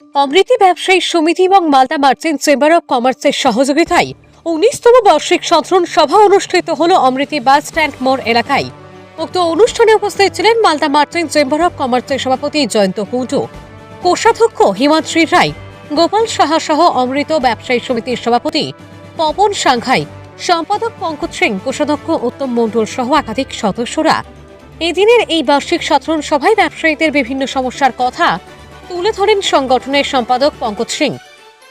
অমৃতি ব্যবসায়ী সমিতি এবং মালদা মার্চেন্ট চেম্বার অব কমার্সের সহযোগিতায় উনিশতম বার্ষিক সাধারণ সভা অনুষ্ঠিত হল অমৃতি বাস স্ট্যান্ড মোড় এলাকায়। উক্ত অনুষ্ঠানে উপস্থিত ছিলেন মালদা মার্চেন্ট চেম্বার অব কমার্সের সভাপতি জয়ন্ত কুণ্ডু। কোষাধ্যক্ষ হিমাদ্রি রায়, গোপাল সাহা সহ অমৃত ব্যবসায়ী সমিতির সভাপতি পবন সাংঘাই সম্পাদক পঙ্কজ সিং, কোষাধ্যক্ষ উত্তম মণ্ডল সহ একাধিক সদস্যরা। এদিনের এই বার্ষিক সাধারণ সভায় ব্যবসায়ীদের বিভিন্ন সমস্যার কথা তুলে ধরেন সংগঠনের সম্পাদক পঙ্কজ সিং।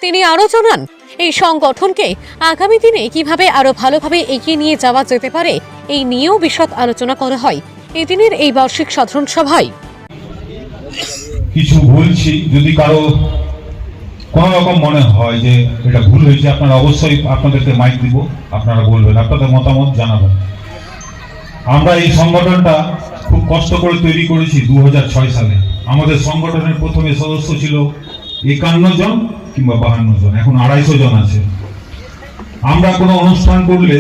তিনি আরও জানান, এই সংগঠনকে আগামী দিনে কীভাবে আরও ভালোভাবে এগিয়ে নিয়ে যাওয়া যেতে পারে, এই নিয়েও বিশদ আলোচনা করা হয়। এদিনের এই বার্ষিক সাধারণ সভায় কিছু বলছি যদি কারও কোনো রকম মনে হয় যে এটা ভুল হয়েছে, আপনারা অবশ্যই আপনাদেরকে মাইক দিব। আপনারা বলবেন, আপনাদের মতামত জানাবেন। আমরা এই সংগঠনটা কষ্ট করে তৈরি করেছি দু হাজার ছয় সালে। আমাদের সংগঠনের প্রথমে সদস্য ছিল একান্ন জন কিংবা বাহান্ন জন, এখন আড়াইশো জন আছে। আমরা কোনো অনুষ্ঠান করলে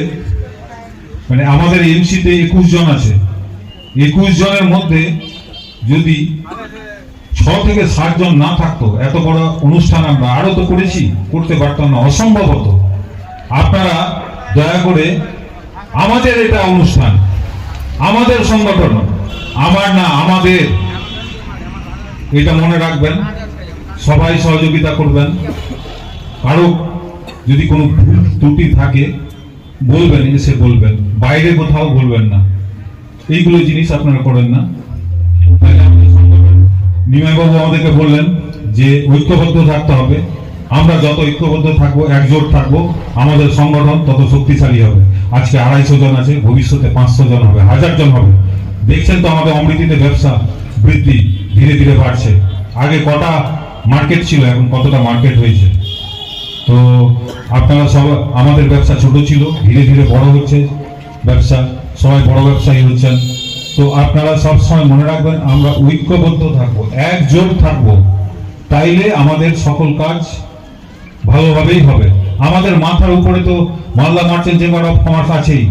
মানে আমাদের এমসিতে একুশ জন আছে। একুশ জনের মধ্যে যদি ছ থেকে ষাট জন না থাকতো, এত বড় অনুষ্ঠান আমরা আরও তো করেছি, করতে পারতাম না, অসম্ভব হতো। আপনারা দয়া করে, আমাদের এটা অনুষ্ঠান, আমাদের সংগঠন আমার না, আমাদের। এটা মনে রাখবেন, সবাই সহযোগিতা করবেন। কারও যদি কোনো ভুল ত্রুটি থাকে, বলবেন, এসে বলবেন। বাইরে কোথাও বলবেন না। এইগুলো জিনিস আপনারা করেন না। নিমাইবাবু আমাদেরকে বললেন যে, ঐক্যবদ্ধ থাকতে হবে। আমরা যত ঐক্যবদ্ধ থাকব, একজোট থাকব, আমাদের সংগঠন তত শক্তিশালী হবে। আজকে আড়াইশো জন আছে, ভবিষ্যতে পাঁচশো জন হবে, হাজার জন হবে। দেখছেন তো আমাদের অমৃতিতে ব্যবসা বৃদ্ধি, ধীরে ধীরে বাড়ছে। আগে কটা মার্কেট ছিল, এখন কতটা মার্কেট হয়েছে? তো আপনারা সব আমাদের ব্যবসা ছোট ছিল, ধীরে ধীরে বড় হচ্ছে ব্যবসা, সবাই বড় ব্যবসায়ী হচ্ছেন। তো আপনারা সব সময় মনে রাখবেন, আমরা ঐক্যবদ্ধ থাকব, একজোট থাকব। তাইলে আমাদের সকল কাজ ভালোভাবেই হবে। আমাদের মাথার উপরে তো Malda merchant chamber of commerce আছেই।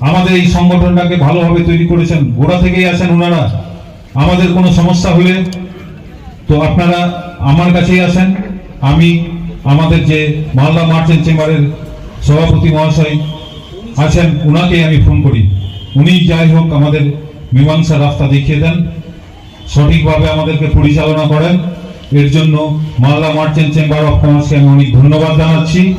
আমাদের এই সংগঠনটাকে ভালোভাবে তৈরি করেছেন। গোড়া থেকেই আছেন ওনারা। আমাদের কোনো সমস্যা হলে তো আপনারা আমার কাছেই আসেন। আমি আমাদের যে মালদা মার্চেন্ট চেম্বারের সভাপতি মহাশয় আছেন ওনাকেই আমি ফোন করি। উনি যাই হোক আমাদের মীমাংসা রাস্তা দেখিয়ে দেন। সঠিকভাবে আমাদেরকে পরিচালনা করেন। এর জন্য মালদা মার্চেন্ট চেম্বার অফ কমার্সকে আমি অনেক ধন্যবাদ জানাচ্ছি।